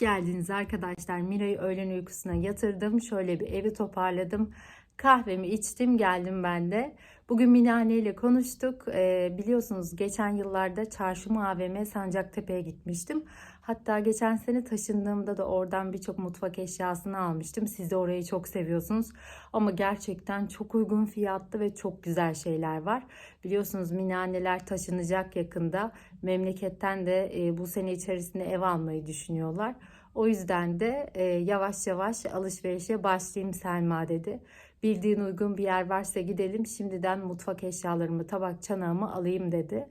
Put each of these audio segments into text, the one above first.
geldiniz arkadaşlar. Mira'yı öğlen uykusuna yatırdım. Şöyle bir evi toparladım. Kahvemi içtim geldim ben de. Bugün Mine anne ile konuştuk. Ee, biliyorsunuz geçen yıllarda Çarşımı AVM Sancaktepe'ye gitmiştim. Hatta geçen sene taşındığımda da oradan birçok mutfak eşyasını almıştım. Siz de orayı çok seviyorsunuz. Ama gerçekten çok uygun fiyatlı ve çok güzel şeyler var. Biliyorsunuz Mine anneler taşınacak yakında. Memleketten de e, bu sene içerisinde ev almayı düşünüyorlar. O yüzden de e, yavaş yavaş alışverişe başlayayım Selma dedi. Bildiğin uygun bir yer varsa gidelim. Şimdiden mutfak eşyalarımı, tabak çanağımı alayım dedi.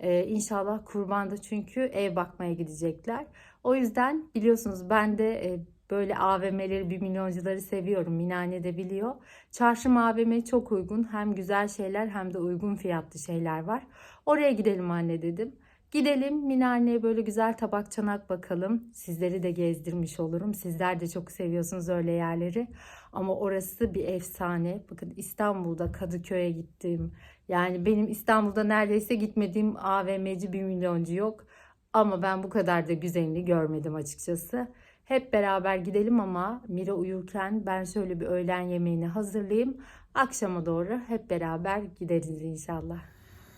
Ee, inşallah kurbanda çünkü ev bakmaya gidecekler. O yüzden biliyorsunuz ben de e, böyle AVM'leri, bir milyoncuları seviyorum. Minane de biliyor. Çarşı AVM çok uygun. Hem güzel şeyler hem de uygun fiyatlı şeyler var. Oraya gidelim anne dedim. Gidelim Minane'ye böyle güzel tabak çanak bakalım. Sizleri de gezdirmiş olurum. Sizler de çok seviyorsunuz öyle yerleri. Ama orası bir efsane. Bakın İstanbul'da Kadıköy'e gittim. Yani benim İstanbul'da neredeyse gitmediğim AVM'ci bir milyoncu yok. Ama ben bu kadar da güzelini görmedim açıkçası. Hep beraber gidelim ama Mira uyurken ben şöyle bir öğlen yemeğini hazırlayayım. Akşama doğru hep beraber gideriz inşallah.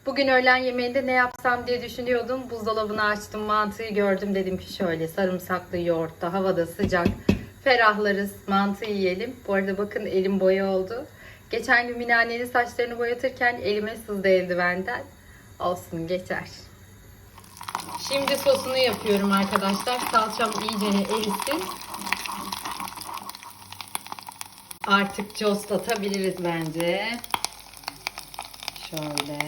Bugün öğlen yemeğinde ne yapsam diye düşünüyordum. Buzdolabını açtım, mantıyı gördüm. Dedim ki şöyle sarımsaklı yoğurtta, havada sıcak, ferahlarız, mantı yiyelim. Bu arada bakın elim boya oldu. Geçen gün Minane'nin saçlarını boyatırken elime sızdı eldivenden. Olsun geçer. Şimdi sosunu yapıyorum arkadaşlar. Salçam iyice erisin. Artık coslatabiliriz bence. Şöyle.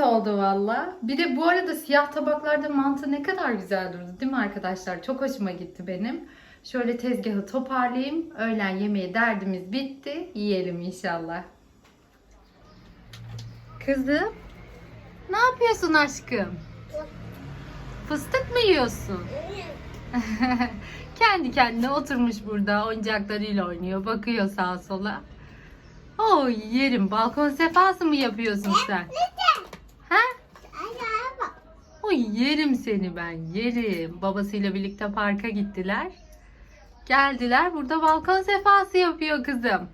Oldu valla. Bir de bu arada siyah tabaklarda mantı ne kadar güzel durdu değil mi arkadaşlar? Çok hoşuma gitti benim. Şöyle tezgahı toparlayayım. Öğlen yemeği derdimiz bitti. Yiyelim inşallah. Kızım. Ne yapıyorsun aşkım? Fıstık mı yiyorsun? Kendi kendine oturmuş burada oyuncaklarıyla oynuyor. Bakıyor sağa sola. Oh yerim. Balkon sefası mı yapıyorsun sen? Ha? Oy yerim seni ben yerim. Babasıyla birlikte parka gittiler. Geldiler burada balkon sefası yapıyor kızım.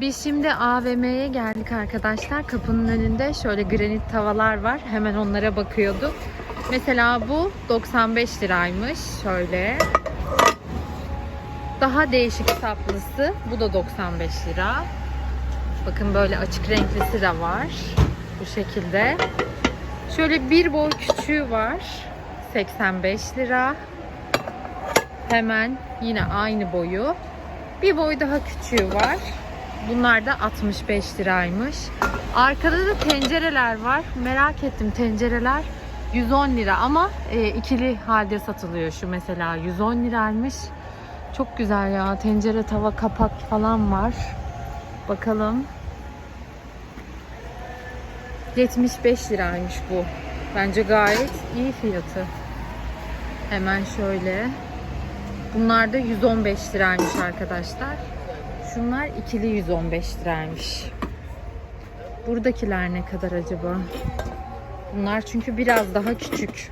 Biz şimdi AVM'ye geldik arkadaşlar. Kapının önünde şöyle granit tavalar var. Hemen onlara bakıyorduk. Mesela bu 95 liraymış. Şöyle. Daha değişik saplısı. Bu da 95 lira. Bakın böyle açık renklisi de var. Bu şekilde. Şöyle bir boy küçüğü var. 85 lira. Hemen yine aynı boyu. Bir boy daha küçüğü var. Bunlar da 65 liraymış. Arkada da tencereler var. Merak ettim tencereler 110 lira ama e, ikili halde satılıyor şu mesela 110 liraymış. Çok güzel ya. Tencere, tava, kapak falan var. Bakalım. 75 liraymış bu. Bence gayet iyi fiyatı. Hemen şöyle. Bunlar da 115 liraymış arkadaşlar. Şunlar ikili 115 liraymış. Buradakiler ne kadar acaba? Bunlar çünkü biraz daha küçük.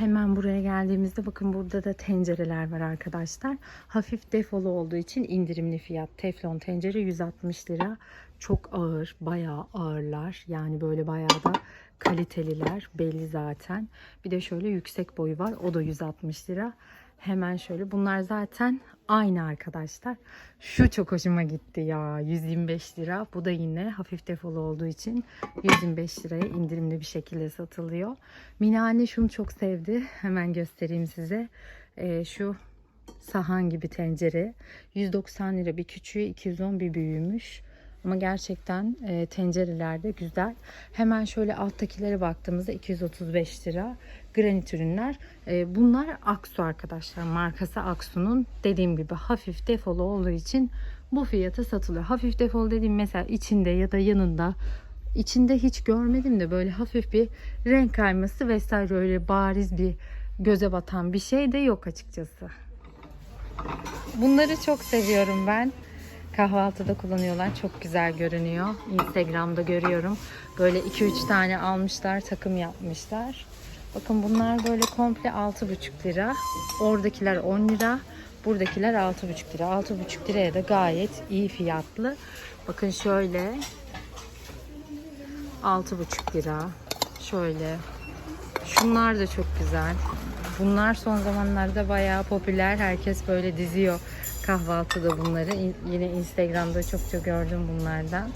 Hemen buraya geldiğimizde bakın burada da tencereler var arkadaşlar. Hafif defolu olduğu için indirimli fiyat. Teflon tencere 160 lira. Çok ağır, bayağı ağırlar. Yani böyle bayağı da kaliteliler belli zaten. Bir de şöyle yüksek boyu var. O da 160 lira. Hemen şöyle bunlar zaten aynı arkadaşlar. Şu çok hoşuma gitti ya. 125 lira. Bu da yine hafif defolu olduğu için 125 liraya indirimli bir şekilde satılıyor. Mine anne şunu çok sevdi. Hemen göstereyim size. Ee, şu sahan gibi tencere. 190 lira bir küçüğü, 210 bir büyüğümüş. Ama gerçekten e, tencereler de güzel. Hemen şöyle alttakilere baktığımızda 235 lira granit ürünler. E, bunlar Aksu arkadaşlar. Markası Aksu'nun dediğim gibi hafif defolu olduğu için bu fiyata satılıyor. Hafif defolu dediğim mesela içinde ya da yanında içinde hiç görmedim de böyle hafif bir renk kayması vesaire öyle bariz bir göze batan bir şey de yok açıkçası. Bunları çok seviyorum ben. Kahvaltıda kullanıyorlar. Çok güzel görünüyor. Instagram'da görüyorum. Böyle 2-3 tane almışlar, takım yapmışlar. Bakın bunlar böyle komple 6,5 lira. Oradakiler 10 lira. Buradakiler 6,5 lira. 6,5 liraya da gayet iyi fiyatlı. Bakın şöyle 6,5 lira. Şöyle. Şunlar da çok güzel. Bunlar son zamanlarda bayağı popüler. Herkes böyle diziyor kahvaltıda bunları. İn- Yine Instagram'da çokça gördüm bunlardan.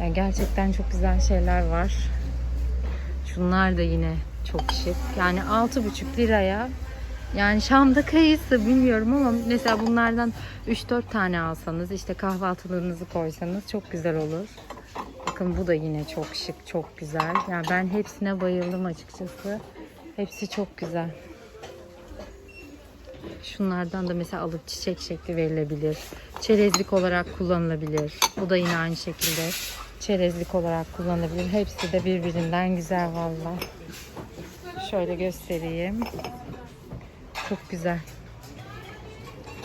Yani gerçekten çok güzel şeyler var. Şunlar da yine çok şık. Yani 6,5 liraya yani Şam'da kayısı bilmiyorum ama mesela bunlardan 3-4 tane alsanız işte kahvaltılığınızı koysanız çok güzel olur. Bakın bu da yine çok şık, çok güzel. Yani ben hepsine bayıldım açıkçası. Hepsi çok güzel. Şunlardan da mesela alıp çiçek şekli verilebilir. Çerezlik olarak kullanılabilir. Bu da yine aynı şekilde çerezlik olarak kullanılabilir. Hepsi de birbirinden güzel valla. Şöyle göstereyim. Çok güzel.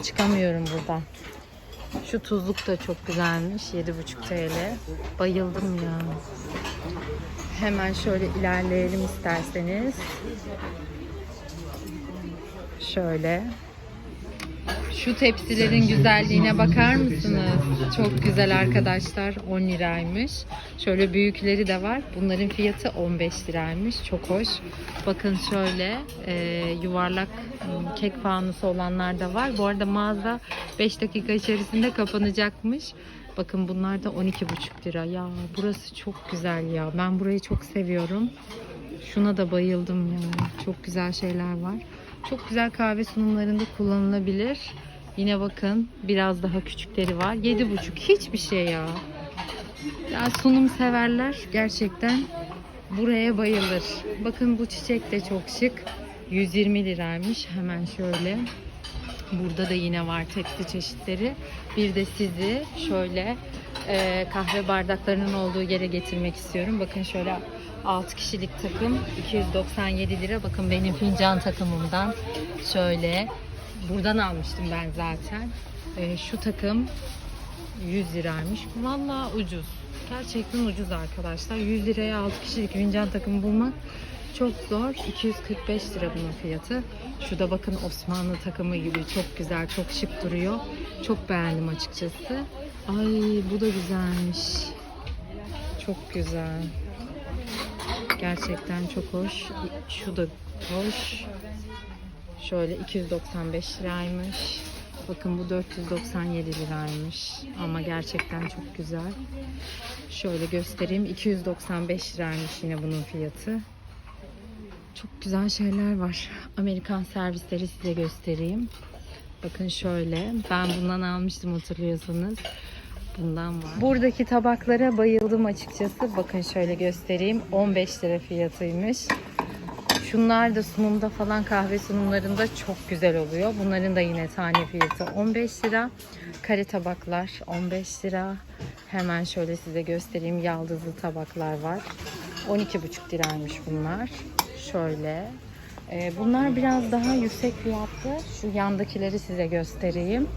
Çıkamıyorum buradan. Şu tuzluk da çok güzelmiş. 7,5 TL. Bayıldım ya. Hemen şöyle ilerleyelim isterseniz. Şöyle. Şu tepsilerin güzelliğine bakar mısınız? Çok güzel arkadaşlar. 10 liraymış. Şöyle büyükleri de var. Bunların fiyatı 15 liraymış. Çok hoş. Bakın şöyle e, yuvarlak m, kek fanusu olanlar da var. Bu arada mağaza 5 dakika içerisinde kapanacakmış. Bakın bunlar da 12,5 lira. Ya burası çok güzel ya. Ben burayı çok seviyorum. Şuna da bayıldım yani. Çok güzel şeyler var. Çok güzel kahve sunumlarında kullanılabilir. Yine bakın biraz daha küçükleri var. 7,5 hiçbir şey ya. Ya sunum severler gerçekten buraya bayılır. Bakın bu çiçek de çok şık. 120 liraymış. Hemen şöyle. Burada da yine var tepsi çeşitleri. Bir de sizi şöyle e, kahve bardaklarının olduğu yere getirmek istiyorum. Bakın şöyle 6 kişilik takım 297 lira. Bakın benim fincan takımımdan şöyle buradan almıştım ben zaten. E, şu takım 100 liraymış. Vallahi ucuz. Gerçekten ucuz arkadaşlar. 100 liraya 6 kişilik fincan takımı bulmak çok zor. 245 lira bunun fiyatı. Şu da bakın Osmanlı takımı gibi çok güzel, çok şık duruyor. Çok beğendim açıkçası. Ay bu da güzelmiş. Çok güzel. Gerçekten çok hoş. Şu da hoş. Şöyle 295 liraymış. Bakın bu 497 liraymış. Ama gerçekten çok güzel. Şöyle göstereyim. 295 liraymış yine bunun fiyatı. Çok güzel şeyler var. Amerikan servisleri size göstereyim. Bakın şöyle. Ben bundan almıştım hatırlıyorsanız. Bundan var. Buradaki tabaklara bayıldım açıkçası. Bakın şöyle göstereyim. 15 lira fiyatıymış. Şunlar da sunumda falan kahve sunumlarında çok güzel oluyor. Bunların da yine tane fiyatı 15 lira. Kare tabaklar 15 lira. Hemen şöyle size göstereyim. Yaldızlı tabaklar var. 12,5 liraymış bunlar. Şöyle. Ee, bunlar biraz daha yüksek fiyatlı. Şu yandakileri size göstereyim.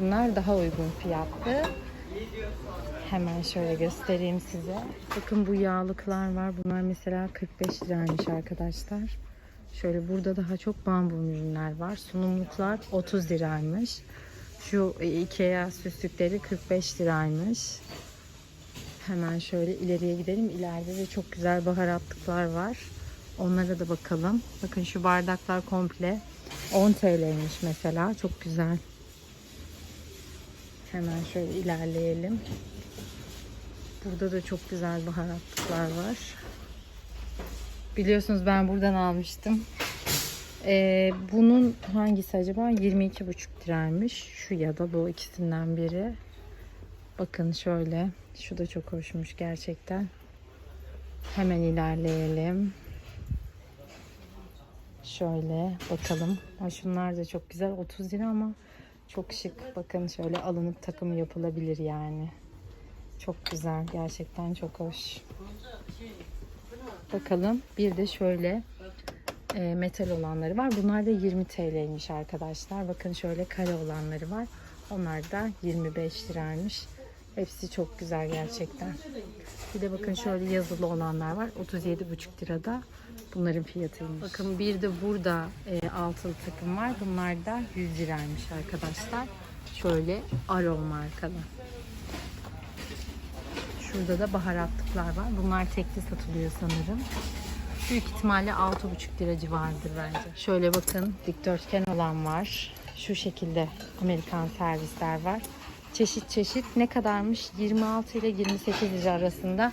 Bunlar daha uygun fiyatlı. Hemen şöyle göstereyim size. Bakın bu yağlıklar var. Bunlar mesela 45 liraymış arkadaşlar. Şöyle burada daha çok bambu ürünler var. Sunumluklar 30 liraymış. Şu Ikea süslükleri 45 liraymış. Hemen şöyle ileriye gidelim. İleride de çok güzel baharatlıklar var. Onlara da bakalım. Bakın şu bardaklar komple 10 TL'ymiş mesela. Çok güzel. Hemen şöyle ilerleyelim. Burada da çok güzel baharatlıklar var. Biliyorsunuz ben buradan almıştım. Ee, bunun hangisi acaba? 22,5 liraymış. Şu ya da bu ikisinden biri. Bakın şöyle. Şu da çok hoşmuş gerçekten. Hemen ilerleyelim. Şöyle bakalım. Ha, şunlar da çok güzel. 30 lira ama çok şık. Bakın şöyle alınıp takımı yapılabilir yani. Çok güzel. Gerçekten çok hoş. Bakalım. Bir de şöyle e, metal olanları var. Bunlar da 20 TL'ymiş arkadaşlar. Bakın şöyle kare olanları var. Onlar da 25 liraymış. Hepsi çok güzel gerçekten. Bir de bakın şöyle yazılı olanlar var. 37,5 lirada. Bunların fiyatıymış. Bakın bir de burada e, altılı takım var. Bunlar da 100 liraymış arkadaşlar. Şöyle Arrow markalı. Şurada da baharatlıklar var. Bunlar tekli satılıyor sanırım. Büyük ihtimalle 6,5 lira civarıdır bence. Şöyle bakın dikdörtgen olan var. Şu şekilde Amerikan servisler var. Çeşit çeşit ne kadarmış? 26 ile 28 lira arasında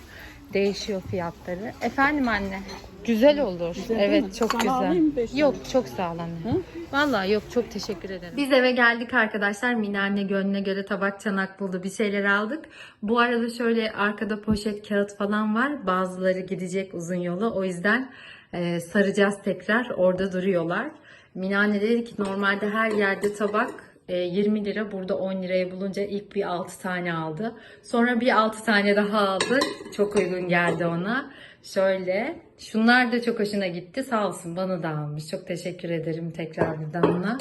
değişiyor fiyatları. Efendim anne. Güzel olur. Güzel evet mi? çok Sana güzel. Yok çok sağ ol anne. Hı? Vallahi yok çok teşekkür ederim. Biz eve geldik arkadaşlar. Mine anne gönlüne göre tabak çanak buldu. Bir şeyler aldık. Bu arada şöyle arkada poşet kağıt falan var. Bazıları gidecek uzun yola. O yüzden e, saracağız tekrar. Orada duruyorlar. Mine anne dedi ki normalde her yerde tabak e, 20 lira. Burada 10 liraya bulunca ilk bir 6 tane aldı. Sonra bir 6 tane daha aldı. Çok uygun geldi ona. Şöyle. Şunlar da çok hoşuna gitti. Sağ olsun bana da almış. Çok teşekkür ederim tekrar buradan ona.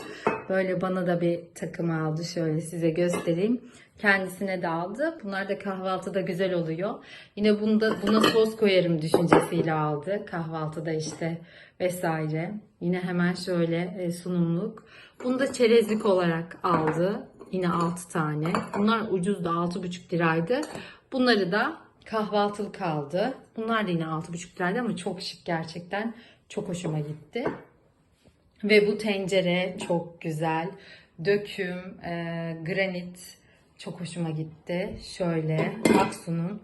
Böyle bana da bir takım aldı. Şöyle size göstereyim. Kendisine de aldı. Bunlar da kahvaltıda güzel oluyor. Yine bunda buna sos koyarım düşüncesiyle aldı. Kahvaltıda işte vesaire. Yine hemen şöyle e, sunumluk. Bunu da çerezlik olarak aldı. Yine 6 tane. Bunlar ucuz da 6,5 liraydı. Bunları da kahvaltılık aldı. Bunlar da yine 6,5 liraydı ama çok şık gerçekten. Çok hoşuma gitti. Ve bu tencere çok güzel. Döküm, e, granit çok hoşuma gitti. Şöyle Aksu'nun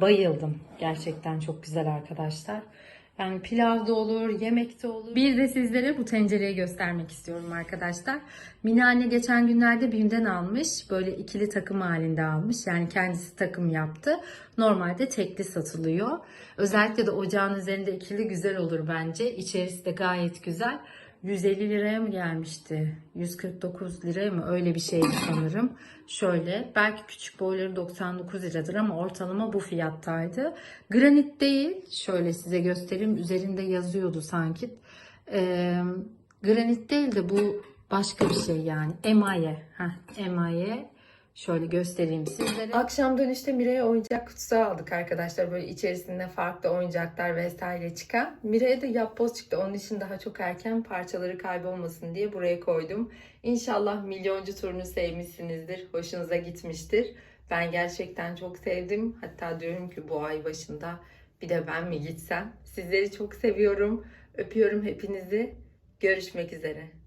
bayıldım. Gerçekten çok güzel arkadaşlar. Yani pilav da olur, yemek de olur. Bir de sizlere bu tencereyi göstermek istiyorum arkadaşlar. Mine anne geçen günlerde BİM'den almış. Böyle ikili takım halinde almış. Yani kendisi takım yaptı. Normalde tekli satılıyor. Özellikle de ocağın üzerinde ikili güzel olur bence. İçerisi de gayet güzel. 150 liraya mı gelmişti? 149 liraya mı? Öyle bir şeydi sanırım. Şöyle belki küçük boyları 99 liradır ama ortalama bu fiyattaydı. Granit değil. Şöyle size göstereyim. Üzerinde yazıyordu sanki. Ee, granit değil de bu başka bir şey yani. Emaye. Heh, emaye. Şöyle göstereyim sizlere. Akşam dönüşte Miray'a oyuncak kutusu aldık arkadaşlar. Böyle içerisinde farklı oyuncaklar vesaire çıkan. Miray'a da yapboz çıktı. Onun için daha çok erken parçaları kaybolmasın diye buraya koydum. İnşallah milyoncu turunu sevmişsinizdir. Hoşunuza gitmiştir. Ben gerçekten çok sevdim. Hatta diyorum ki bu ay başında bir de ben mi gitsem? Sizleri çok seviyorum. Öpüyorum hepinizi. Görüşmek üzere.